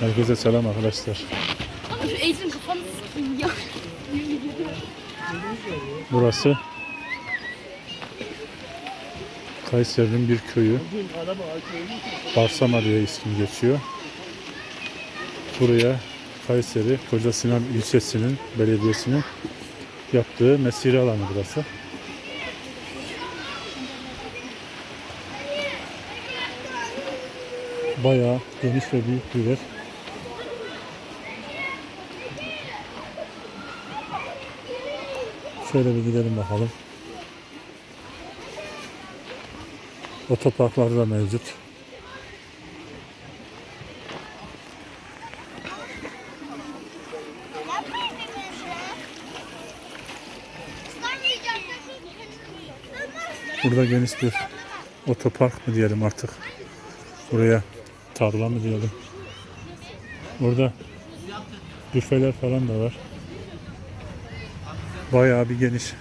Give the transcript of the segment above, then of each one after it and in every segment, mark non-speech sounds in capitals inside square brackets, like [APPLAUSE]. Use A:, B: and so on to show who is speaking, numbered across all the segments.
A: Herkese selam arkadaşlar.
B: Şu Ecrin kafanı s**eyim ya.
A: Burası Kayseri'nin bir köyü. Barsama diye ismi geçiyor. Buraya Kayseri Koca Sinan ilçesinin belediyesinin yaptığı mesire alanı burası. Bayağı geniş ve büyük bir yer. Şöyle bir gidelim bakalım. Otoparklar da mevcut. Burada geniş bir otopark mı diyelim artık. Buraya tarla mı diyelim. Burada büfeler falan da var. Bayağı bir geniş.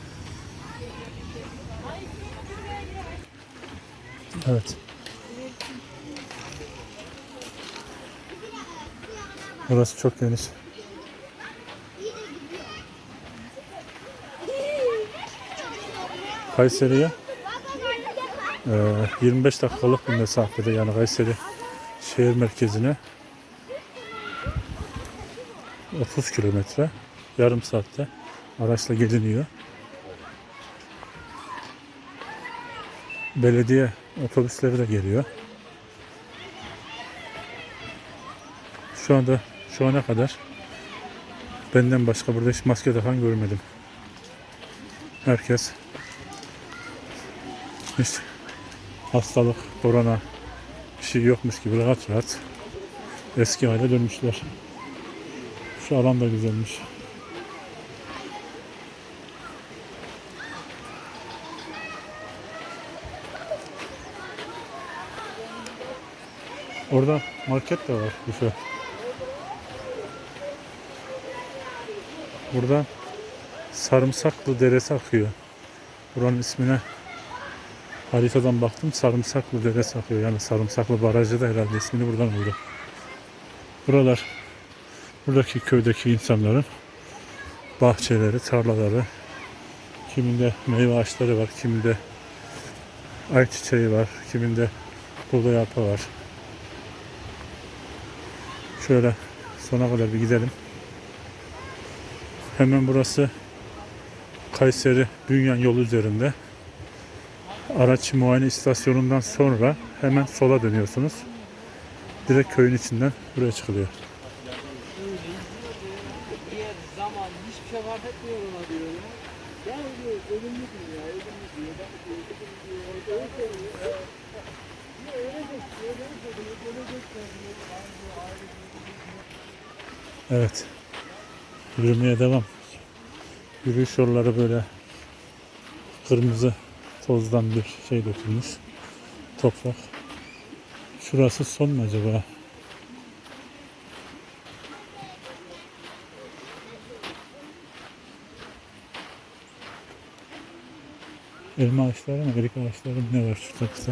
A: Evet. Burası çok geniş. Kayseri'ye eee, 25 dakikalık bir mesafede yani Kayseri şehir merkezine 30 kilometre yarım saatte araçla geliniyor. Belediye otobüsleri de geliyor. Şu anda şu ana kadar benden başka burada hiç maske takan görmedim. Herkes hiç hastalık, korona bir şey yokmuş gibi rahat rahat eski hale dönmüşler. Şu alan da güzelmiş. Orada market de var büfe. Burada Sarımsaklı Deresi akıyor. Buranın ismine haritadan baktım Sarımsaklı Deresi akıyor. Yani Sarımsaklı Barajı da herhalde ismini buradan aldı. Buralar buradaki köydeki insanların bahçeleri, tarlaları, kiminde meyve ağaçları var, kiminde ayçiçeği var, kiminde buğday arpa var. Şöyle sona kadar bir gidelim. Hemen burası Kayseri Bünyan yolu üzerinde. Araç muayene istasyonundan sonra hemen sola dönüyorsunuz. Direkt köyün içinden buraya çıkılıyor.
C: diğer zaman hiçbir şey fark etmiyor ona diyor ya. Ya diyor ölümlü diyor ya ölümlü diyor. Ben diyor ölümlü diyor. Orada öyle söylüyor. Ya Ya ölecek diyor. Ölecek diyor. Ölecek diyor.
A: Evet. Yürümeye devam. Yürüyüş yolları böyle kırmızı tozdan bir şey dökülmüş. Toprak. Şurası son mu acaba? Elma ağaçları mı? Erik ağaçları mı? Ne var şurada kısa?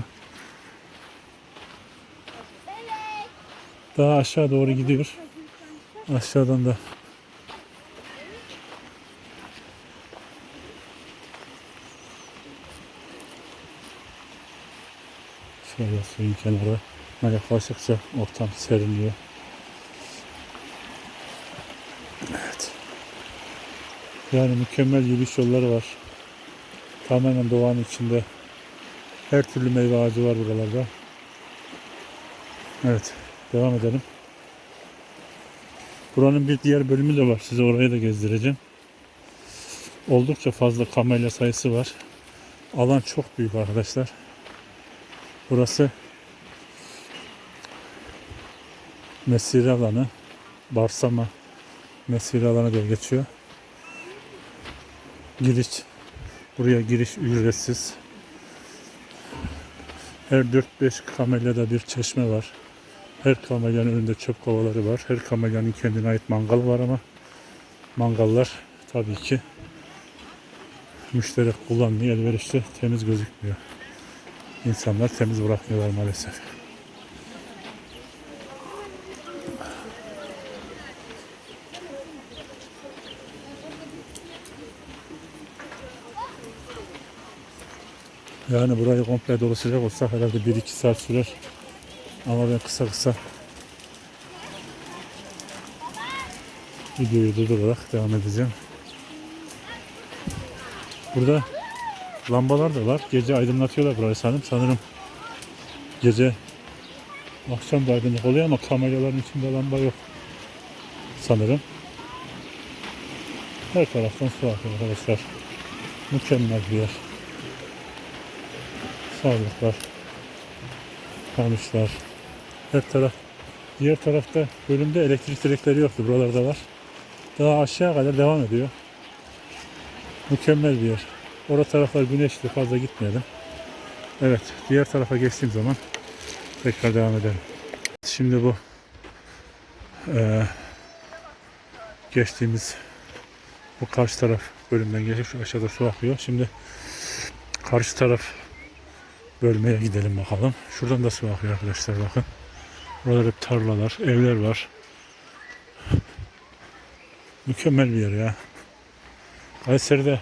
A: Daha aşağı doğru gidiyor. Aşağıdan da Şöyle suyun kenarı yaklaştıkça ortam serinliyor. Evet. Yani mükemmel yürüyüş yolları var. Tamamen doğanın içinde. Her türlü meyve ağacı var buralarda. Evet. Devam edelim. Buranın bir diğer bölümü de var. Size orayı da gezdireceğim. Oldukça fazla kamelya sayısı var. Alan çok büyük arkadaşlar. Burası mesire alanı. Barsama mesire alanı diye geçiyor. Giriş buraya giriş ücretsiz. Her 4-5 kamelyada bir çeşme var. Her kamelyanın önünde çöp kovaları var. Her kamelyanın kendine ait mangal var ama mangallar tabii ki müşterek kullanmaya elverişli temiz gözükmüyor. İnsanlar temiz bırakmıyorlar maalesef. Yani burayı komple dolaşacak olsa herhalde 1-2 saat sürer. Ama ben kısa kısa videoyu durdurarak devam edeceğim. Burada lambalar da var. Gece aydınlatıyorlar burayı sanırım. Sanırım gece akşam da aydınlık oluyor ama kameraların içinde lamba yok. Sanırım. Her taraftan su akıyor arkadaşlar. Mükemmel bir yer. Sağlıklar. Kamışlar. Her taraf. Diğer tarafta bölümde elektrik direkleri yoktu. Buralarda var. Daha aşağı kadar devam ediyor. Mükemmel bir yer. Orada taraflar güneşli fazla gitmeyelim. Evet diğer tarafa geçtiğim zaman tekrar devam edelim. Şimdi bu eee, geçtiğimiz bu karşı taraf bölümden geçip şu aşağıda su akıyor. Şimdi karşı taraf bölmeye gidelim bakalım. Şuradan da su akıyor arkadaşlar bakın. Buralar hep tarlalar, evler var. Mükemmel bir yer ya. Kayseri'de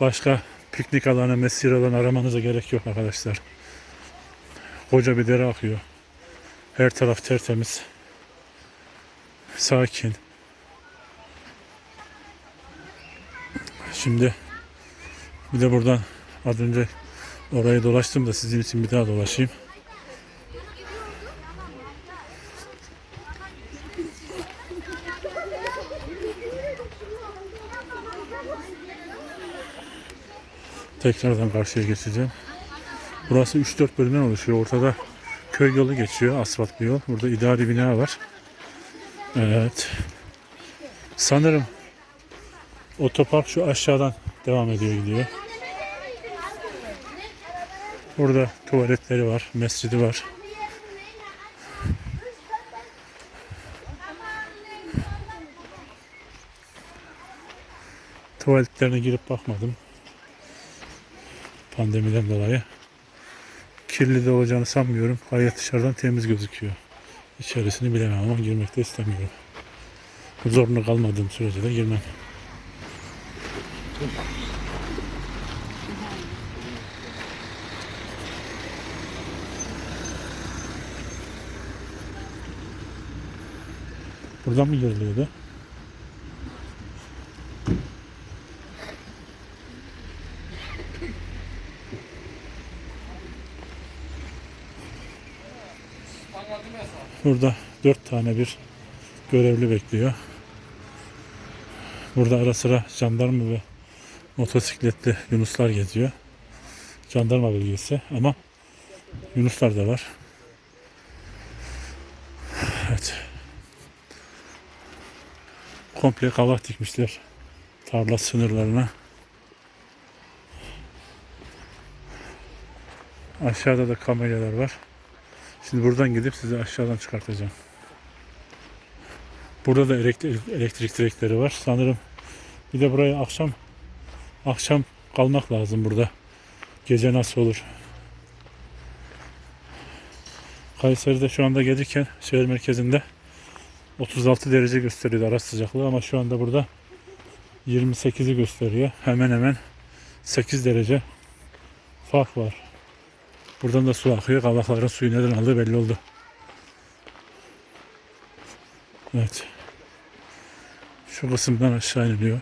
A: başka piknik alanı, mesire alanı aramanıza gerek yok arkadaşlar. Koca bir dere akıyor. Her taraf tertemiz. Sakin. Şimdi bir de buradan az önce orayı dolaştım da sizin için bir daha dolaşayım. Tekrardan karşıya geçeceğim. Burası 3-4 bölümden oluşuyor. Ortada köy yolu geçiyor. Asfalt bir yol. Burada idari bina var. Evet. Sanırım otopark şu aşağıdan devam ediyor gidiyor. Burada tuvaletleri var, mescidi var. Tuvaletlerine girip bakmadım. Pandemiden dolayı. Kirli de olacağını sanmıyorum. Gayet dışarıdan temiz gözüküyor. İçerisini bilemem ama girmek de istemiyorum. Zorunlu kalmadığım sürece de girmem. Buradan mı giriliyordu? Burada dört tane bir görevli bekliyor. Burada ara sıra jandarma ve motosikletli yunuslar geziyor. Jandarma bölgesi ama yunuslar da var. Evet. Komple kavak dikmişler tarla sınırlarına. Aşağıda da kamelyalar var. Şimdi buradan gidip sizi aşağıdan çıkartacağım. Burada da elektrik, elektrik direkleri var. Sanırım bir de buraya akşam akşam kalmak lazım burada. Gece nasıl olur? Kayseri'de şu anda gelirken şehir merkezinde 36 derece gösteriyordu ara sıcaklığı ama şu anda burada 28'i gösteriyor. Hemen hemen 8 derece fark var. Buradan da su akıyor. Kavakların suyu neden aldığı belli oldu. Evet. Şu kısımdan aşağı iniliyor.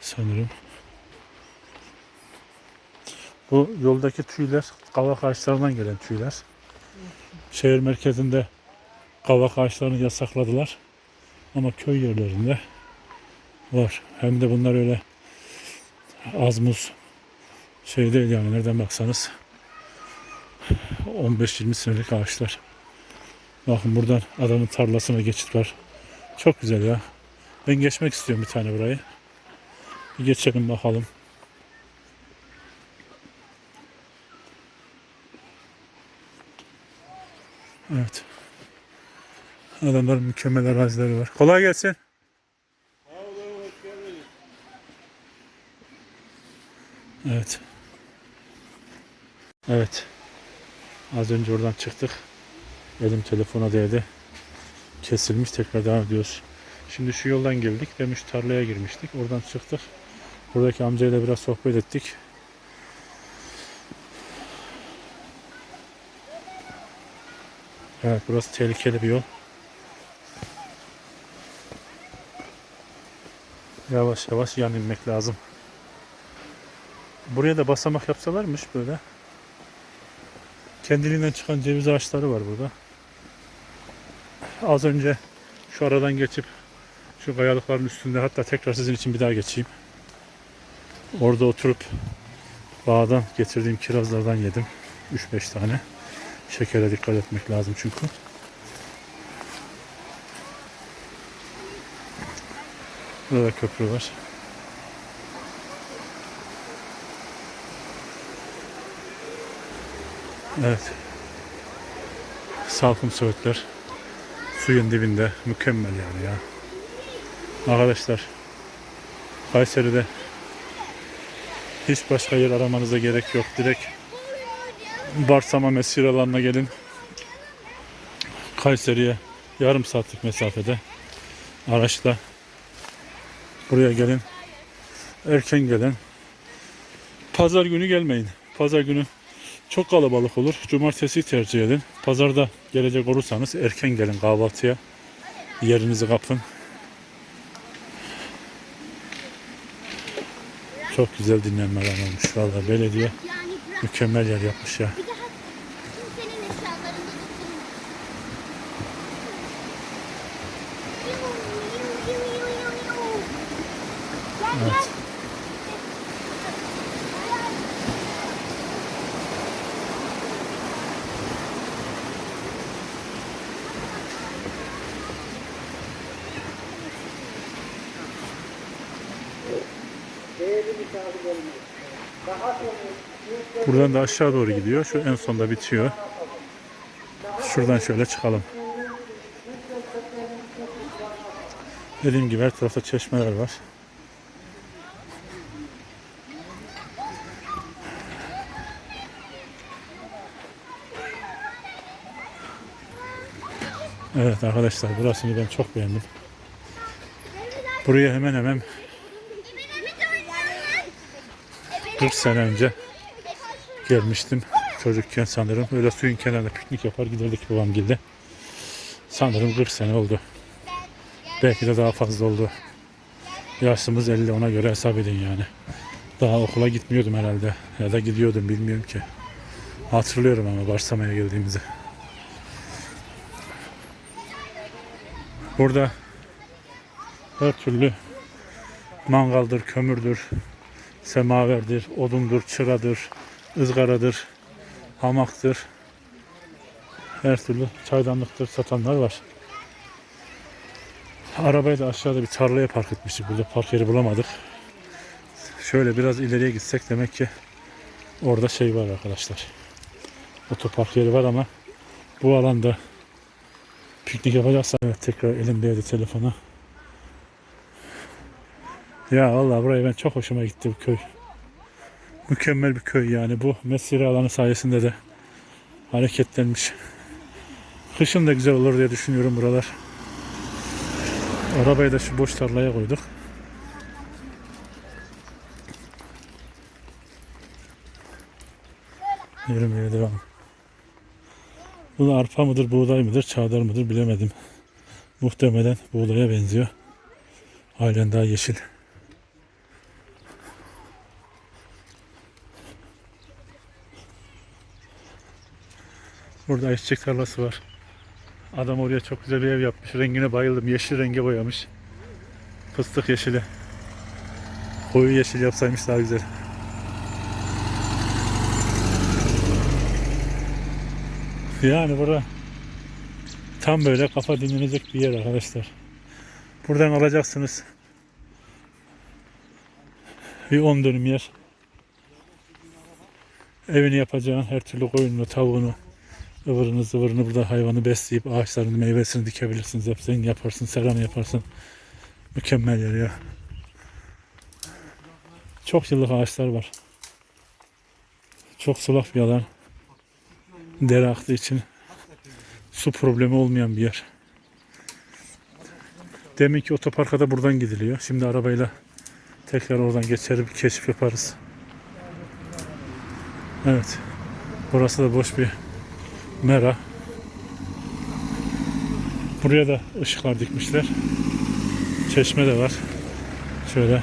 A: Sanırım. Bu yoldaki tüyler kavak ağaçlarından gelen tüyler. Şehir merkezinde kavak ağaçlarını yasakladılar. Ama köy yerlerinde var. Hem de bunlar öyle az muz şey değil yani nereden baksanız 15-20 senelik ağaçlar. Bakın buradan adamın tarlasına geçit var. Çok güzel ya. Ben geçmek istiyorum bir tane burayı. Bir geçelim bakalım. Evet. Adamların mükemmel arazileri var. Kolay gelsin. Evet. Evet. Az önce oradan çıktık. Elim telefona değdi. Kesilmiş tekrar devam ediyoruz. Şimdi şu yoldan geldik. Demiş tarlaya girmiştik. Oradan çıktık. Buradaki amcayla biraz sohbet ettik. Evet burası tehlikeli bir yol. Yavaş yavaş yan inmek lazım. Buraya da basamak yapsalarmış böyle. Kendiliğinden çıkan ceviz ağaçları var burada. Az önce şu aradan geçip şu kayalıkların üstünde hatta tekrar sizin için bir daha geçeyim. Orada oturup bağdan getirdiğim kirazlardan yedim. 3-5 tane. Şekere dikkat etmek lazım çünkü. Burada da köprü var. Evet. Salkım söğütler suyun dibinde mükemmel yani ya. Arkadaşlar Kayseri'de hiç başka yer aramanıza gerek yok. Direkt Barsama mesir alanına gelin. Kayseri'ye yarım saatlik mesafede araçla buraya gelin. Erken gelin. Pazar günü gelmeyin. Pazar günü çok kalabalık olur. Cumartesi tercih edin. Pazarda gelecek olursanız erken gelin kahvaltıya. Yerinizi kapın. Çok güzel dinlenme alanı olmuş. Vallahi belediye mükemmel yer yapmış ya.
B: bir
A: Buradan da aşağı doğru gidiyor. Şu en sonda bitiyor. Şuradan şöyle çıkalım. Dediğim gibi her tarafta çeşmeler var. Evet arkadaşlar burasını ben çok beğendim. Buraya hemen hemen 40 sene önce gelmiştim çocukken sanırım. Böyle suyun kenarında piknik yapar giderdik babamgilde. Sanırım 40 sene oldu. Belki de daha fazla oldu. Yaşımız 50 ona göre hesap edin yani. Daha okula gitmiyordum herhalde. Ya da gidiyordum bilmiyorum ki. Hatırlıyorum ama Barsama'ya geldiğimizi. Burada her türlü mangaldır, kömürdür, semaverdir, odundur, çıradır, ızgaradır, hamaktır. Her türlü çaydanlıktır satanlar var. Arabayı da aşağıda bir tarlaya park etmiştik. Burada park yeri bulamadık. Şöyle biraz ileriye gitsek demek ki orada şey var arkadaşlar. Otopark yeri var ama bu alanda piknik yapacaksa evet, tekrar elimdeydi telefonu. Ya vallahi buraya ben çok hoşuma gitti bu köy. Mükemmel bir köy yani bu mesire alanı sayesinde de hareketlenmiş. Kışın da güzel olur diye düşünüyorum buralar. Arabayı da şu boş tarlaya koyduk. Yürümeye devam. Bu da arpa mıdır, buğday mıdır, çavdar mıdır bilemedim. Muhtemelen buğdaya benziyor. Halen daha yeşil. Burada ayçiçek tarlası var. Adam oraya çok güzel bir ev yapmış. Rengine bayıldım. Yeşil renge boyamış. Fıstık yeşili. Koyu yeşil yapsaymış daha güzel. Yani bura tam böyle kafa dinlenecek bir yer arkadaşlar. Buradan alacaksınız. Bir 10 dönüm yer. Evini yapacağın her türlü koyununu, tavuğunu, ıvırını zıvırını burada hayvanı besleyip ağaçlarını meyvesini dikebilirsiniz. Hepsini yaparsın, seranı yaparsın. Mükemmel yer ya. Çok yıllık ağaçlar var. Çok sulak bir alan. Dere aktığı için su problemi olmayan bir yer. Demin ki otoparka da buradan gidiliyor. Şimdi arabayla tekrar oradan geçer bir keşif yaparız. Evet. Burası da boş bir mera. Buraya da ışıklar dikmişler. Çeşme de var. Şöyle.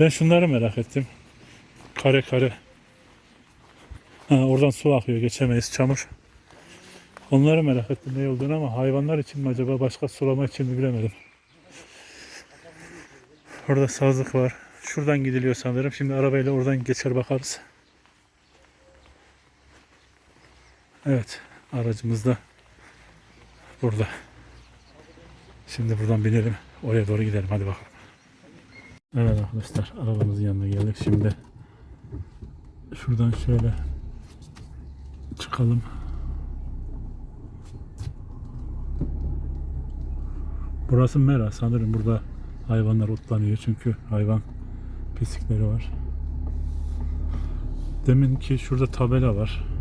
A: Ben şunları merak ettim. Kare kare. Ha, oradan su akıyor. Geçemeyiz. Çamur. Onları merak ettim ne olduğunu ama hayvanlar için mi acaba başka sulama için mi bilemedim. Orada sazlık var. Şuradan gidiliyor sanırım. Şimdi arabayla oradan geçer bakarız. Evet. Aracımız da burada. Şimdi buradan binelim. Oraya doğru gidelim. Hadi bakalım. Evet arkadaşlar. Arabamızın yanına geldik. Şimdi şuradan şöyle çıkalım. Burası mera. Sanırım burada hayvanlar otlanıyor. Çünkü hayvan pislikleri var. Demin ki şurada tabela var.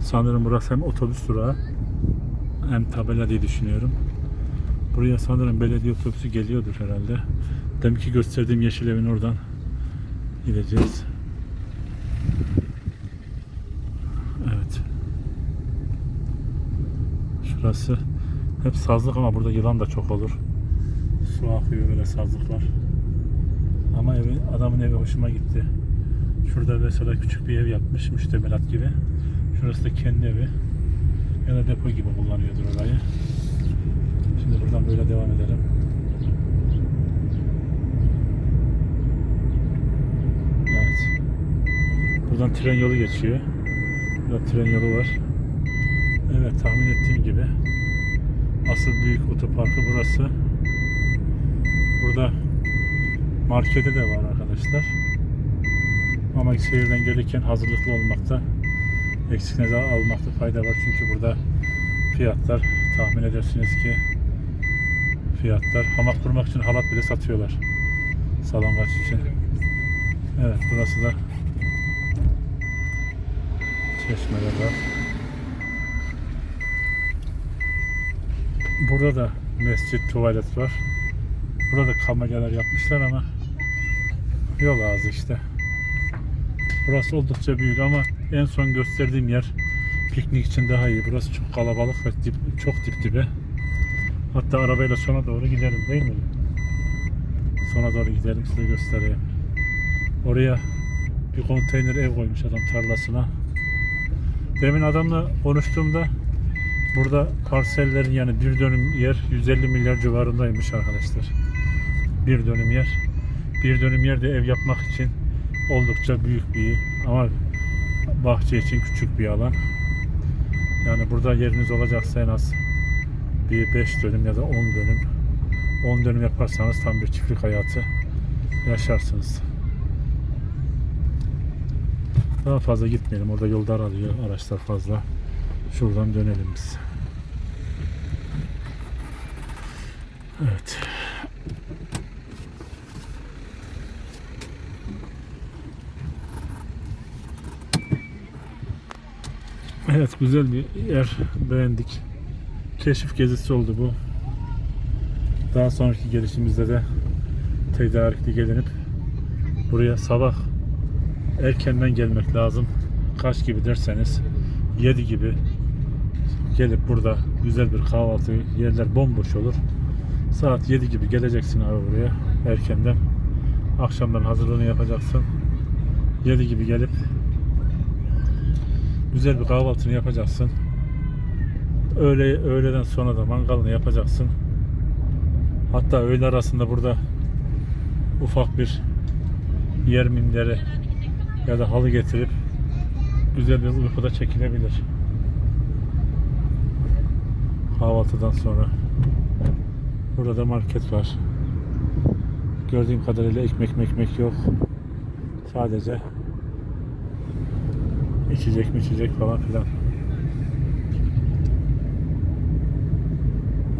A: Sanırım burası hem otobüs durağı hem tabela diye düşünüyorum. Buraya sanırım belediye otobüsü geliyordur herhalde. Demin ki gösterdiğim yeşil evin oradan gideceğiz. Evet. Şurası hep sazlık ama burada yılan da çok olur. Su akıyor böyle sazlık var. Ama evi, adamın evi hoşuma gitti. Şurada mesela küçük bir ev yapmış müştemilat gibi. Şurası da kendi evi. Ya da depo gibi kullanıyordur orayı. Şimdi buradan böyle devam edelim. Evet. Buradan tren yolu geçiyor. Burada tren yolu var. Evet tahmin ettiğim gibi. Asıl büyük otoparkı burası. Burada markete de var arkadaşlar. Ama şehirden gelirken hazırlıklı olmakta, eksik almakta fayda var. Çünkü burada fiyatlar tahmin edersiniz ki fiyatlar hamak kurmak için halat bile satıyorlar. Salongaç için. Evet burası da çeşmeler var. Burada da mescit, tuvalet var. Burada kamelyalar yapmışlar ama yol ağzı işte. Burası oldukça büyük ama en son gösterdiğim yer piknik için daha iyi. Burası çok kalabalık ve dip, çok dip dibe. Hatta arabayla sona doğru gidelim değil mi? Sona doğru gidelim size göstereyim. Oraya bir konteyner ev koymuş adam tarlasına. Demin adamla konuştuğumda burada parsellerin yani bir dönüm yer 150 milyar civarındaymış arkadaşlar. Bir dönüm yer. Bir dönüm yerde ev yapmak için oldukça büyük bir ama bahçe için küçük bir alan. Yani burada yeriniz olacaksa en az bir 5 dönüm ya da 10 dönüm 10 dönüm yaparsanız tam bir çiftlik hayatı yaşarsınız. Daha fazla gitmeyelim. Orada yol daralıyor. Araçlar fazla. Şuradan dönelim biz. Evet. Evet güzel bir yer beğendik. Keşif gezisi oldu bu. Daha sonraki gelişimizde de tedarikli gelinip buraya sabah erkenden gelmek lazım. Kaç gibi derseniz 7 gibi gelip burada güzel bir kahvaltı yerler bomboş olur. Saat 7 gibi geleceksin abi buraya erkenden. Akşamdan hazırlığını yapacaksın. 7 gibi gelip güzel bir kahvaltını yapacaksın. Öğle, öğleden sonra da mangalını yapacaksın. Hatta öğle arasında burada ufak bir yer minderi ya da halı getirip güzel bir uykuda çekilebilir. Kahvaltıdan sonra. Burada da market var. Gördüğüm kadarıyla ekmek mekmek yok. Sadece içecek mi içecek falan filan.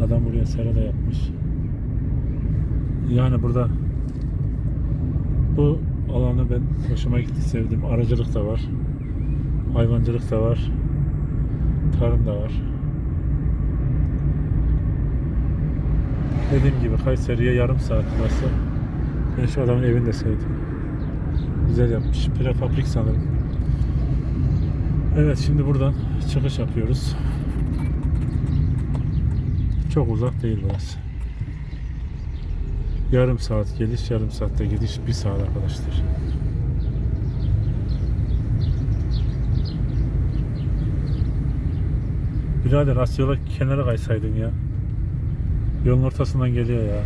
A: Adam buraya sera da yapmış. Yani burada bu alanı ben hoşuma gitti sevdim. Aracılık da var. Hayvancılık da var. Tarım da var. Dediğim gibi Kayseri'ye yarım saat burası. Ben şu adamın evini de sevdim. Güzel yapmış. Prefabrik sanırım. Evet şimdi buradan çıkış yapıyoruz. Çok uzak değil burası. Yarım saat geliş, yarım saatte gidiş, bir saat arkadaşlar. Birader Asyalı kenara kaysaydın ya. Yolun ortasından geliyor ya.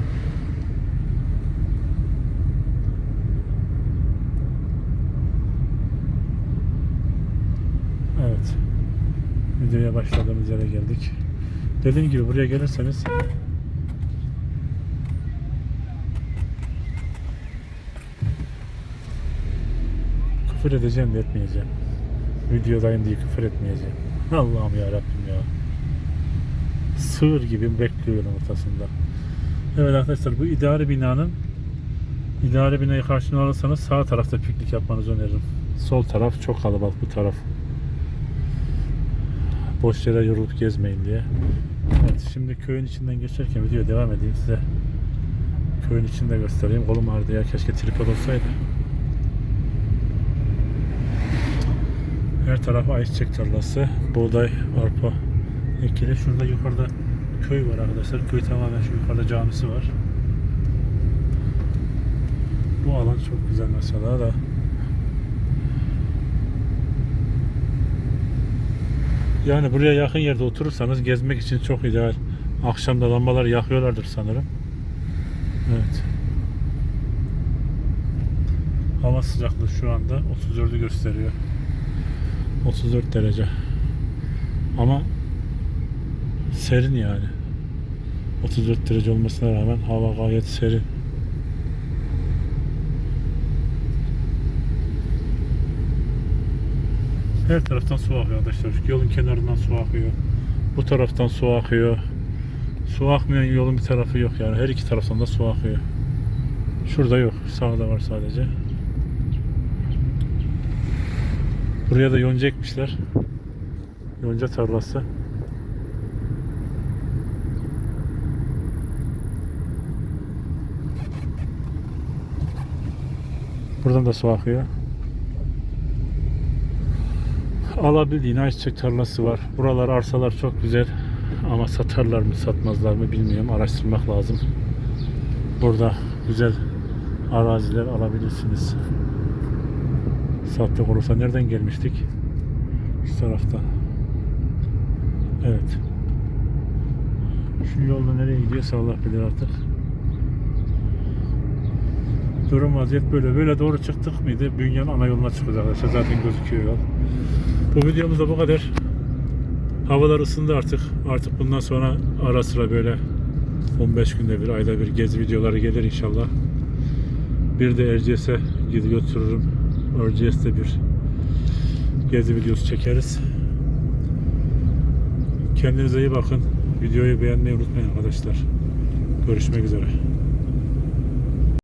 A: Evet. Videoya başladığımız yere geldik. Dediğim gibi buraya gelirseniz küfür edeceğim de etmeyeceğim. Videodayım diye küfür etmeyeceğim. [LAUGHS] Allah'ım ya Rabbim ya. Sığır gibi bekliyorum ortasında. Evet arkadaşlar bu idari binanın idari binayı karşına alırsanız sağ tarafta piknik yapmanızı öneririm. Sol taraf çok kalabalık bu taraf. Boş yere yorulup gezmeyin diye. Evet şimdi köyün içinden geçerken video devam edeyim size. Köyün içinde göstereyim. Kolum ağrıdı ya keşke tripod olsaydı. Her taraf ayçiçek tarlası, buğday, arpa ekili. Şurada yukarıda köy var arkadaşlar. Köy tamamen şu yukarıda camisi var. Bu alan çok güzel mesela da. Yani buraya yakın yerde oturursanız gezmek için çok ideal. Akşamda lambalar yakıyorlardır sanırım. Evet. Hava sıcaklığı şu anda 34'ü gösteriyor. 34 derece. Ama serin yani. 34 derece olmasına rağmen hava gayet serin. Her taraftan su akıyor arkadaşlar. Yolun kenarından su akıyor. Bu taraftan su akıyor. Su akmayan yolun bir tarafı yok yani. Her iki taraftan da su akıyor. Şurada yok. Sağda var sadece. Buraya da yonca ekmişler. Yonca tarlası. Buradan da su akıyor. Alabildiğin ayçiçek tarlası var. Buralar arsalar çok güzel. Ama satarlar mı satmazlar mı bilmiyorum. Araştırmak lazım. Burada güzel araziler alabilirsiniz. Sattık olursa nereden gelmiştik? Şu tarafta. Evet. Şu yolda nereye gidiyorsa Allah bilir artık. Durum vaziyet böyle. Böyle doğru çıktık mıydı? Bünyan ana yoluna arkadaşlar. Zaten gözüküyor yol. Bu videomuz da bu kadar. Havalar ısındı artık. Artık bundan sonra ara sıra böyle 15 günde bir, ayda bir gezi videoları gelir inşallah. Bir de Erciyes'e gidip götürürüm. Erciyes'te bir gezi videosu çekeriz. Kendinize iyi bakın. Videoyu beğenmeyi unutmayın arkadaşlar. Görüşmek üzere.